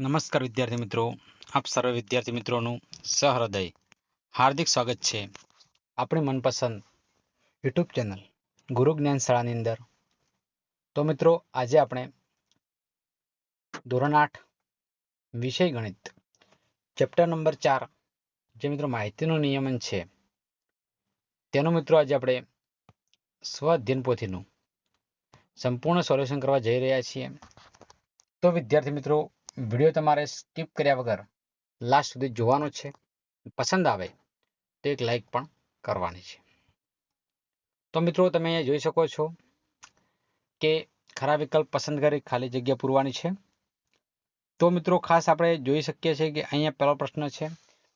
નમસ્કાર વિદ્યાર્થી મિત્રો. આપ સર્વ વિદ્યાર્થી મિત્રોનું સહૃદય, હાર્દિક સ્વાગત છે આપણી મનપસંદ યુટ્યુબ ચેનલ ગુરુ જ્ઞાન શાળાની અંદર. તો મિત્રો, આજે આપણે ધોરણ આઠ વિષય ગણિત, ચેપ્ટર નંબર ચાર, જે મિત્રો માહિતીનું નિયમન છે, તેનું મિત્રો આજે આપણે સ્વ પોથીનું સંપૂર્ણ સોલ્યુશન કરવા જઈ રહ્યા છીએ. તો વિદ્યાર્થી મિત્રો વીડિયો તમારે સ્કીપ કર્યા વગર લાસ્ટ સુધી જોવાનો છે. પસંદ આવે તો એક લાઈક પણ કરવાની છે. તો મિત્રો તમે અહીંયા જોઈ શકો છો કે ખરા વિકલ્પ પસંદ કરી ખાલી જગ્યા પૂરવાની છે. તો મિત્રો ખાસ આપણે જોઈ શકીએ છીએ કે અહીંયા પહેલો પ્રશ્ન છે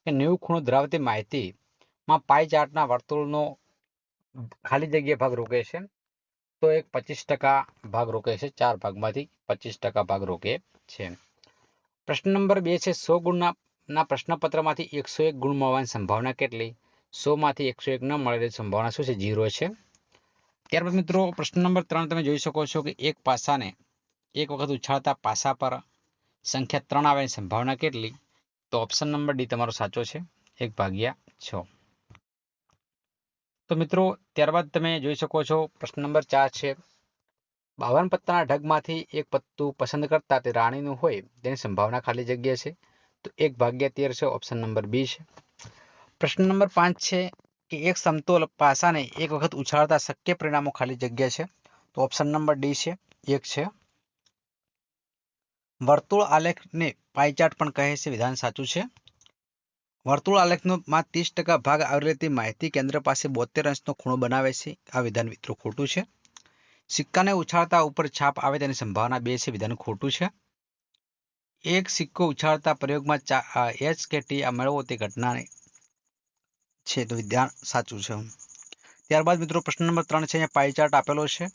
કે નેવું ખૂણો ધરાવતી માહિતીમાં પાઈ ચાર્ટના વર્તુળનો ખાલી જગ્યા ભાગ રોકે છે. તો એક પચીસ ટકા ભાગ રોકે છે, ચાર ભાગમાંથી પચીસ ટકા ભાગ રોકે છે. પ્રશ્ન નંબર બે છે, સો ગુણના પ્રશ્નપત્રમાંથી એકસો એક ગુણ મળવાની સંભાવના કેટલી? સોમાંથી એકસો એક ન મળેલી સંભાવના શું છે? જીરો છે. ત્યારબાદ મિત્રો, પ્રશ્ન નંબર ત્રણ તમે જોઈ શકો છો કે એક પાસાને એક વખત ઉછાળતા પાસા પર સંખ્યા ત્રણ આવવાની સંભાવના કેટલી? તો ઓપ્શન નંબર ડી તમારો સાચો છે, એક ભાગ્યા છ. તો મિત્રો, ત્યારબાદ તમે જોઈ શકો છો, પ્રશ્ન નંબર ચાર છે બાવન પત્તાના ઢગમાંથી એક પત્તું પસંદ કરતા તે રાણીનું હોય તેની સંભાવના ખાલી જગ્યા છે. તો એક ભાગ્યા તેર છે ઓપ્શન નંબર બી છે. પ્રશ્ન નંબર પાંચ છે કે એક સમતોલ પાસાને એક વખત ઉછાળતા શક્ય પરિણામો ખાલી જગ્યા છે? તો ઓપ્શન નંબર ડી છે, એક છે. વર્તુળ આલેખને પાયચાર્ટ પણ કહે છે, વિધાન સાચું છે. વર્તુળ આલેખનો માં ત્રીસ ટકા ભાગ આવી રહેતી માહિતી કેન્દ્ર પાસે બોતેર અંશનો ખૂણો બનાવે છે. આ વિધાન મિત્રો ખોટું છે. સિક્કાને ઉછાળતા ઉપર છાપ આવે તેની સંભાવના બે છે. વિધાન ખોટું છે. એક, સિક્કો ઉછાળતા પ્રયોગમાં એચ કે ટી આ મેળવો તે ઘટના છે તો વિધાન સાચું છે. ત્યારબાદ મિત્રો પ્રશ્ન નંબર ત્રણ છે, અહીંયા પાઈ ચાર્ટ આપેલો છે.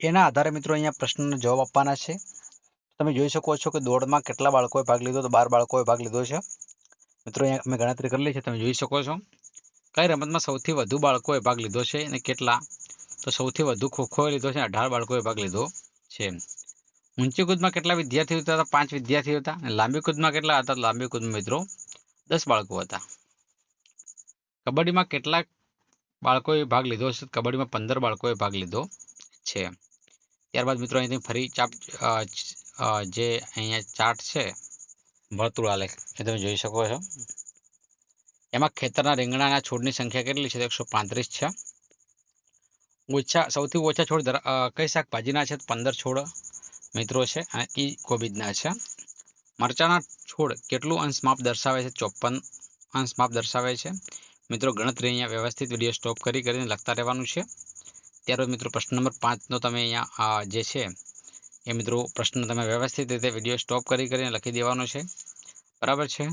એના આધારે મિત્રો અહીંયા પ્રશ્નનો જવાબ આપવાના છે. તમે જોઈ શકો છો કે દોડમાં કેટલા બાળકોએ ભાગ લીધો તો બાર બાળકોએ ભાગ લીધો છે. મિત્રો અહીંયા અમે ગણતરી કરેલી છે તમે જોઈ શકો છો. કઈ રમતમાં સૌથી વધુ બાળકોએ ભાગ લીધો છે અને કેટલા? તો સૌથી વધુ ખોખોએ લીધો છે અઢાર બાળકોએ ભાગ લીધો છે. ઊંચી કૂદમાં કેટલા વિદ્યાર્થીઓ હતા? પાંચ વિદ્યાર્થીઓ હતા. અને લાંબી કૂદમાં કેટલા હતા? લાંબી કૂદમાં મિત્રો દસ બાળકો હતા. કબડ્ડીમાં કેટલા બાળકોએ ભાગ લીધો છે કબડ્ડીમાં પંદર બાળકોએ ભાગ લીધો છે. ત્યારબાદ મિત્રો અહીંથી ફરી ચાપ જે અહીંયા ચાર્ટ છે વર્તુળ આલેખ, એ તમે જોઈ શકો છો. એમાં ખેતરના રીંગણાના છોડની સંખ્યા કેટલી છે? એકસો પાંત્રીસ છે. ઓછા સૌથી ઓછા છોડ કઈ શાકભાજીના છે? પંદર છોડ મિત્રો છે, અને એ કોબીજના છે. મરચાના છોડ કેટલું અંશ માપ દર્શાવે છે? ચોપન અંશ માપ દર્શાવે છે. મિત્રો, ગણતરી અહીંયા વ્યવસ્થિત વીડિયો સ્ટોપ કરી કરીને લખતા રહેવાનું છે. ત્યારબાદ મિત્રો, પ્રશ્ન નંબર પાંચનો તમે અહીંયા જે છે, એ મિત્રો પ્રશ્ન તમે વ્યવસ્થિત રીતે વીડિયો સ્ટોપ કરી કરીને લખી દેવાનો છે. બરાબર છે?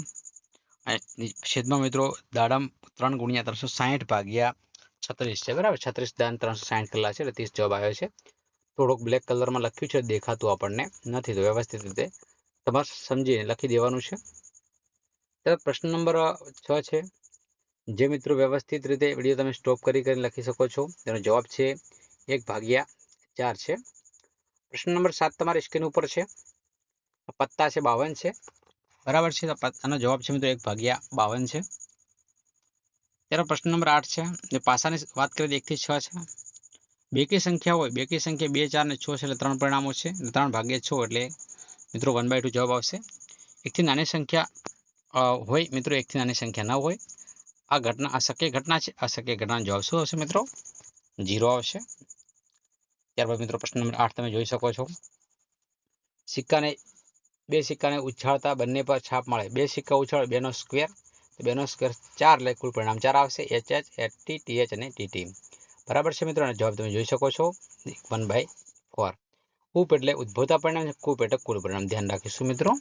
છેદમાં મિત્રો દાડમ ત્રણ ગુણ્યા ત્રણસો સાહીઠ ભાગ્યા છત્રીસ છે, બરાબર? છત્રીસ દાન ત્રણસો સાઠ કલાક છે, એટલે ત્રીસ જવાબ આવ્યો છે. થોડુંક બ્લેક કલરમાં લખ્યું છે, દેખાતું આપણને નથી, તો વ્યવસ્થિત રીતે તમારે સમજીને લખી દેવાનું છે. ત્યારે પ્રશ્ન નંબર છ છે, જે મિત્રો વ્યવસ્થિત રીતે વીડિયો તમે સ્ટોપ કરી કરીને લખી શકો છો, તેનો જવાબ છે એક ભાગ્યા ચાર છે. પ્રશ્ન નંબર સાત તમારી સ્ક્રીન ઉપર છે. પત્તા છે, બાવન છે. બરાબર છે આનો જવાબ છે મિત્રો એક ભાગ્યા બાવન છે. ત્યારે પ્રશ્ન નંબર આઠ છે. જે પાસાની વાત કરીએ એકથી છ છે. બેકી સંખ્યા હોય? બેકી સંખ્યા? બે, ચાર અને છ છે એટલે ત્રણ પરિણામો છે. ત્રણ ભાગ્યે છ એટલે મિત્રો વન બાય ટુ જવાબ આવશે. એકથી નાની સંખ્યા હોય મિત્રો એકથી નાની સંખ્યા ન હોય. આ ઘટના, આ શક્ય ઘટના છે? આ શક્ય ઘટનાનો જવાબ શું આવશે મિત્રો? જીરો આવશે. ત્યારબાદ મિત્રો પ્રશ્ન નંબર આઠ તમે જોઈ શકો છો. સિક્કાને, બે સિક્કાને ઉછાળતા બંને પર છાપ મળે. બે સિક્કા ઉછાળે, બેનો સ્ક્વેર બેનો સ્ક્વેર ચાર એટલે કુલ પરિણામ ચાર આવશે H H H T H અને ટી ટી બરાબર છે મિત્રો? અને જવાબ તમે જોઈ શકો છો. વન બાય ફોર કૂપ એટલે ઉદ્ભવતા પરિણામ છે. કૂપ એટલે કુલ પરિણામ. ધ્યાન રાખીશું મિત્રો.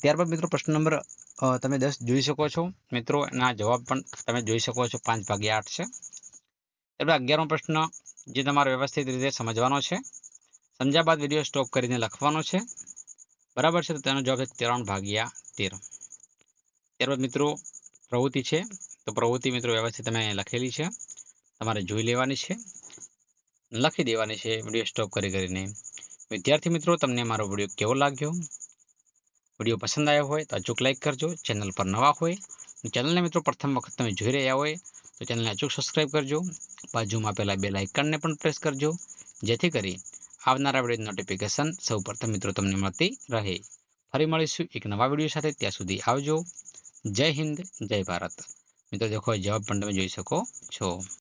ત્યારબાદ મિત્રો પ્રશ્ન નંબર તમે દસ જોઈ શકો છો. મિત્રો, એના જવાબ પણ તમે જોઈ શકો છો. પાંચ ભાગ્યા આઠ છે. ત્યારબાદ અગિયારમો પ્રશ્ન, જે તમારે વ્યવસ્થિત રીતે સમજવાનો છે. સમજ્યા બાદ વીડિયો સ્ટોપ કરીને લખવાનો છે. બરાબર છે? તો તેનો જવાબ છે ત્રણ ભાગ્યા તેર. ત્યારબાદ મિત્રો, પ્રવૃત્તિ છે. તો પ્રવૃત્તિ મિત્રો વ્યવસ્થિત તમે લખેલી છે. તમારે જોઈ લેવાની છે. લખી દેવાની છે વીડિયો સ્ટોપ કરી કરીને. વિદ્યાર્થી મિત્રો, તમને મારો વીડિયો કેવો લાગ્યો? વીડિયો પસંદ આવ્યો હોય તો અચૂક લાઇક કરજો. ચેનલ પર નવા હોય ચેનલને મિત્રો પ્રથમ વખત તમે જોઈ રહ્યા હોય તો ચેનલને અચૂક સબસ્ક્રાઇબ કરજો. બાજુમાં પહેલાં બે લાઇકનને પણ પ્રેસ કરજો. જેથી કરી આવનારા વીડિયો નોટિફિકેશન સૌ પ્રથમ મિત્રો તમને મળતી રહે. ફરી મળીશું એક નવા વીડિયો સાથે. ત્યાં સુધી આવજો. જય હિન્દ જય ભારત. મિત્રો દેખો જવાબ પણ તમે જોઈ શકો છો.